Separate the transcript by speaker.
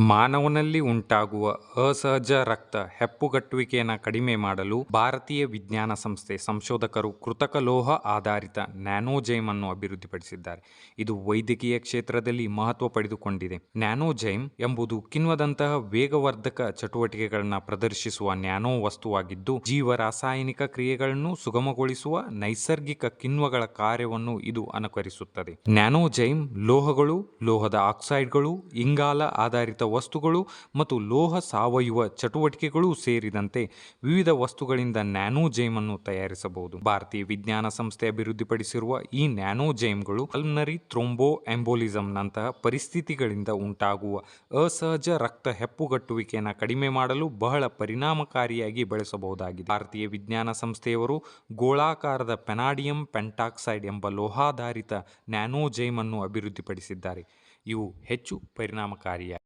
Speaker 1: ಮಾನವನಲ್ಲಿ ಉಂಟಾಗುವ ಅಸಹಜ ರಕ್ತ ಹೆಪ್ಪುಗಟ್ಟುವಿಕೆಯನ್ನು ಕಡಿಮೆ ಮಾಡಲು ಭಾರತೀಯ ವಿಜ್ಞಾನ ಸಂಸ್ಥೆ ಸಂಶೋಧಕರು ಕೃತಕ ಲೋಹ ಆಧಾರಿತ ನ್ಯಾನೋಜೈಮ್ ಅನ್ನು ಅಭಿವೃದ್ಧಿಪಡಿಸಿದ್ದಾರೆ. ಇದು ವೈದ್ಯಕೀಯ ಕ್ಷೇತ್ರದಲ್ಲಿ ಮಹತ್ವ ಪಡೆದುಕೊಂಡಿದೆ. ನ್ಯಾನೋಜೈಮ್ ಎಂಬುದು ಕಿಣ್ವದಂತಹ ವೇಗವರ್ಧಕ ಚಟುವಟಿಕೆಗಳನ್ನು ಪ್ರದರ್ಶಿಸುವ ನ್ಯಾನೋ ವಸ್ತುವಾಗಿದ್ದು ಜೀವ ರಾಸಾಯನಿಕ ಕ್ರಿಯೆಗಳನ್ನು ಸುಗಮಗೊಳಿಸುವ ನೈಸರ್ಗಿಕ ಕಿಣ್ವಗಳ ಕಾರ್ಯವನ್ನು ಇದು ಅನುಕರಿಸುತ್ತದೆ. ನ್ಯಾನೋಜೈಮ್ ಲೋಹಗಳು, ಲೋಹದ ಆಕ್ಸೈಡ್ಗಳು, ಇಂಗಾಲ ಆಧಾರಿತ ವಸ್ತುಗಳು ಮತ್ತು ಲೋಹ ಸಾವಯವ ಚಟುವಟಿಕೆಗಳು ಸೇರಿದಂತೆ ವಿವಿಧ ವಸ್ತುಗಳಿಂದ ನ್ಯಾನೋಜೈಮ್ ಅನ್ನು ತಯಾರಿಸಬಹುದು. ಭಾರತೀಯ ವಿಜ್ಞಾನ ಸಂಸ್ಥೆ ಅಭಿವೃದ್ಧಿಪಡಿಸಿರುವ ಈ ನ್ಯಾನೋಜೈಮ್ಗಳು ಅಲ್ನರಿ ಥ್ರೋಂಬೋ ಎಂಬೋಲಿಸಂನಂತಹ ಪರಿಸ್ಥಿತಿಗಳಿಂದ ಉಂಟಾಗುವ ಅಸಹಜ ರಕ್ತ ಹೆಪ್ಪುಗಟ್ಟುವಿಕೆಯನ್ನು ಕಡಿಮೆ ಮಾಡಲು ಬಹಳ ಪರಿಣಾಮಕಾರಿಯಾಗಿ ಬಳಸಬಹುದಾಗಿದೆ. ಭಾರತೀಯ ವಿಜ್ಞಾನ ಸಂಸ್ಥೆಯವರು ಗೋಳಾಕಾರದ ಪೆನಾಡಿಯಂ ಪೆಂಟಾಕ್ಸೈಡ್ ಎಂಬ ಲೋಹಾಧಾರಿತ ನ್ಯಾನೋಜೈಮ್ ಅನ್ನು ಅಭಿವೃದ್ಧಿಪಡಿಸಿದ್ದಾರೆ. ಇವು ಹೆಚ್ಚು ಪರಿಣಾಮಕಾರಿಯಾಗಿ